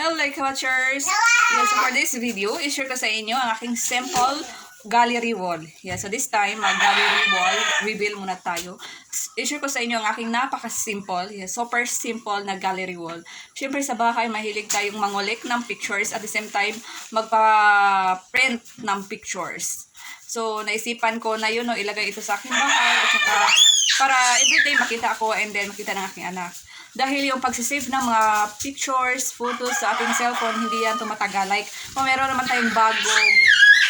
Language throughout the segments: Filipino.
Hello, like watchers! Yes, so for this video, i-share ko sa inyo ang aking simple gallery wall. Yeah, so this time, mag-gallery wall, reveal muna tayo. I-share ko sa inyo ang aking napaka-simple, yeah, super simple na gallery wall. Siyempre sa bahay, mahilig tayong mangulik ng pictures at the same time, magpa-print ng pictures. So, naisipan ko na yun, no, ilagay ito sa aking bahay at saka para everyday makita ako and then makita ng aking anak. Dahil yung pagsisave ng mga pictures, photos sa ating cellphone, hindi yan tumatagal. Like, kung meron naman tayong bagong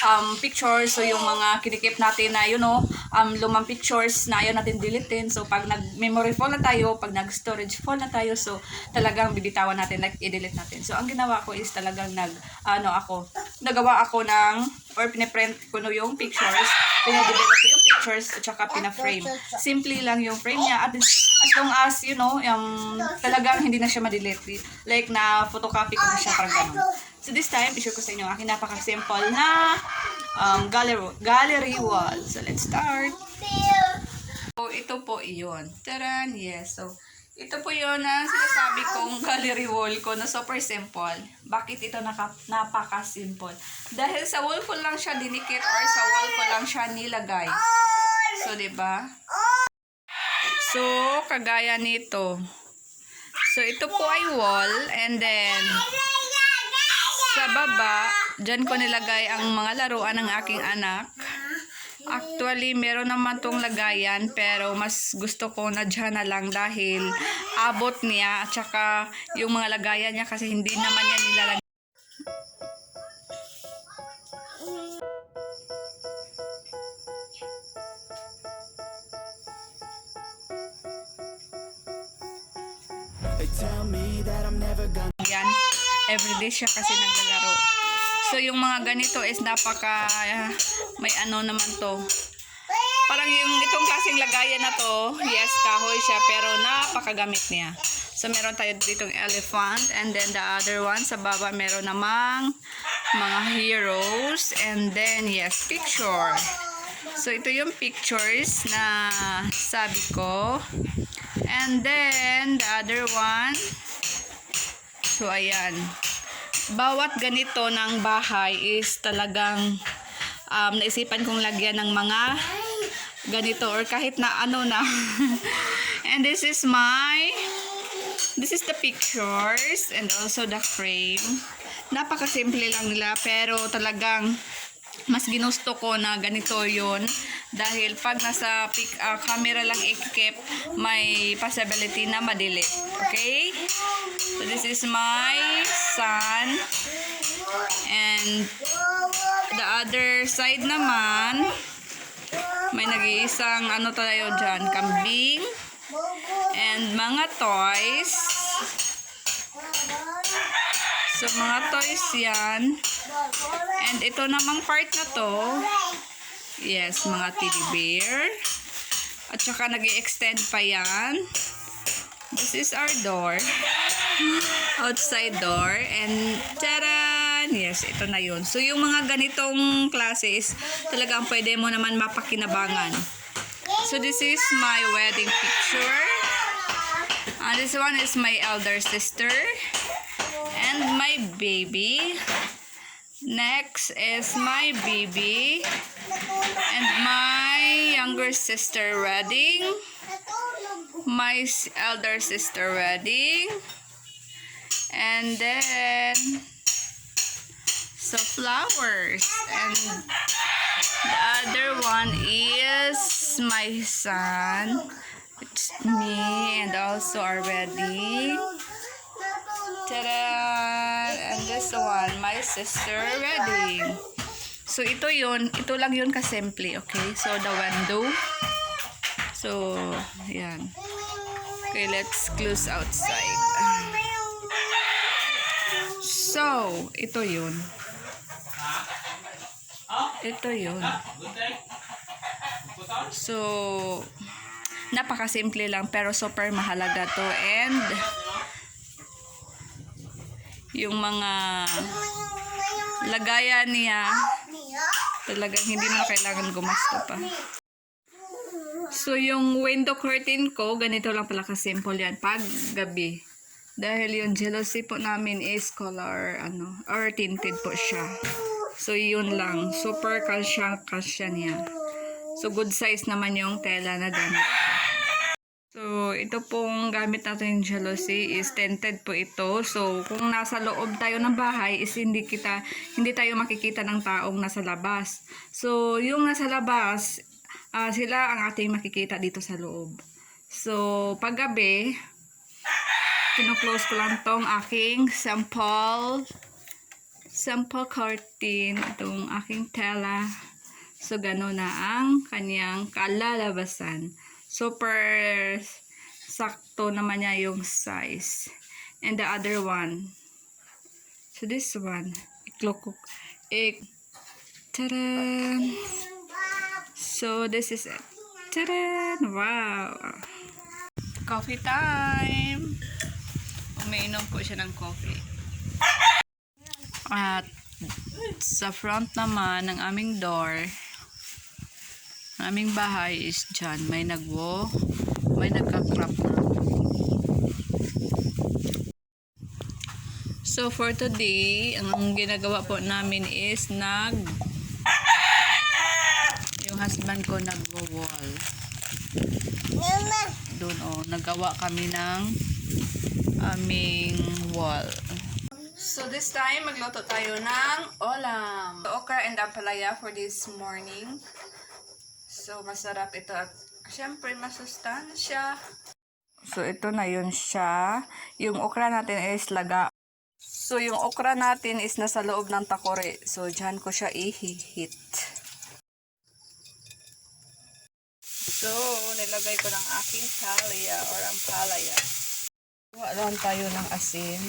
um, pictures, so yung mga kinikip natin na, you know, um, lumang pictures na ayaw natin deletein. So, pag nag-memory full na tayo, pag nag-storage full na tayo, so talagang bibitawan natin, like, i-delete natin. So, ang ginawa ko is talagang nag, ano ako, nagawa ako ng, or piniprint ko no yung pictures, pinadevelop ko yung pictures, at saka pina-frame. Simple lang yung frame niya, at as long as, you know, um, talagang hindi na siya ma-delete. Like, na photocopy ko na siya, parang ganun. So, this time, i-share ko sa inyo ang aking napaka-simple na um, gallery, gallery wall. So, let's start. So, ito po iyon. Taran, yes. So, ito po yun ang sinasabi kong gallery wall ko na super simple. Bakit ito naka, napaka-simple? Dahil sa wall ko lang siya dinikit or sa wall ko lang siya nilagay. So, di ba? So, kagaya nito. So, ito po ay wall and then sa baba, dyan ko nilagay ang mga laruan ng aking anak. Actually, meron naman tong lagayan pero mas gusto ko na dyan na lang dahil abot niya at saka yung mga lagayan niya kasi hindi naman niya nilalagay. Yan. Everyday siya kasi naglalaro. So, yung mga ganito is napaka, may ano naman to. Parang yung itong klaseng lagayan na to, yes, kahoy siya, pero napakagamit niya. So, meron tayo ditong elephant, and then the other one, sa baba, meron namang mga heroes, and then, yes, picture. So, ito yung pictures na sabi ko. And then, the other one, So, ayan. Bawat ganito ng bahay is talagang um, naisipan kong lagyan ng mga ganito or kahit na ano na. and this is my, this is the pictures and also the frame. Napakasimple lang nila pero talagang mas ginusto ko na ganito yon dahil pag nasa pic, ah, camera lang ikip may possibility na madelete. Okay? So this is my son. And the other side naman may nag-iisang ano tayo dyan kambing and mga toys. So mga toys yan and ito namang part na to Yes, mga teddy bear. At saka nag extend pa yan. This is our door. Outside door. And, taran! Yes, ito na yun. So, yung mga ganitong klase is talagang pwede mo naman mapakinabangan. So, this is my wedding picture. And this one is my elder sister. And my baby. Next is my baby and my younger sister wedding, my elder sister wedding, and then so flowers and the other one is my son. It's me and also our wedding. Ta-da! And this one, my sister wedding. So, ito yun. Ito lang yun kasimple, okay? So, the window. So, yan. Okay, let's close outside. So, ito yun. Ito yun. So, napakasimple lang pero super mahalaga to and yung mga lagayan niya talagang hindi na kailangan gumasto pa. So, yung window curtain ko, ganito lang pala ka-simple yan. Pag gabi. Dahil yung jealousy po namin is color, ano, or tinted po siya. So, yun lang. Super kasya, kasya niya. So, good size naman yung tela na gamit. So, ito pong gamit natin yung jealousy is tinted po ito. So, kung nasa loob tayo ng bahay is hindi kita, hindi tayo makikita ng taong nasa labas. So, yung nasa labas, ah, sila ang ating makikita dito sa loob. So, paggabi, kino-close ko lang tong aking sample sample curtain, itong aking tela. So, gano'n na ang kanyang kalalabasan. Super sakto naman niya yung size. And the other one. So, this one. Iklok ik Taran! So, this is it. Taran! Wow! Coffee time! Umiinom po siya ng coffee. At sa front naman ng aming door, aming bahay is dyan. May nagwo, may nagka-crop na. So for today, ang ginagawa po namin is nag yung husband ko nagwo-wall. Doon oh, nagawa kami ng aming wall. So this time, magluto tayo ng olam. Okra and ampalaya for this morning. So masarap ito at syempre masustansya. So ito na yun siya. Yung okra natin is laga. So yung okra natin is nasa loob ng takore. So dyan ko siya ihihit. So nilagay ko ng aking palaya or ampalaya. Kuha lang tayo ng asin.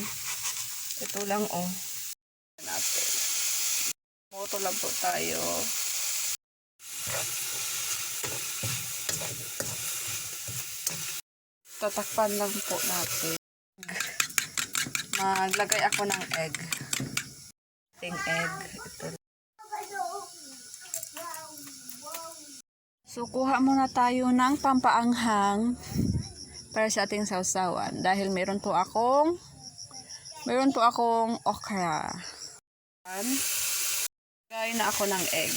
Ito lang oh. Natin. Moto lang po tayo. Tatakpan lang po natin. Maglagay ako ng egg. Ting egg. Ito. So, kuha muna tayo ng pampaanghang para sa ating sausawan. Dahil meron po akong meron po akong okra. Lagay na ako ng egg.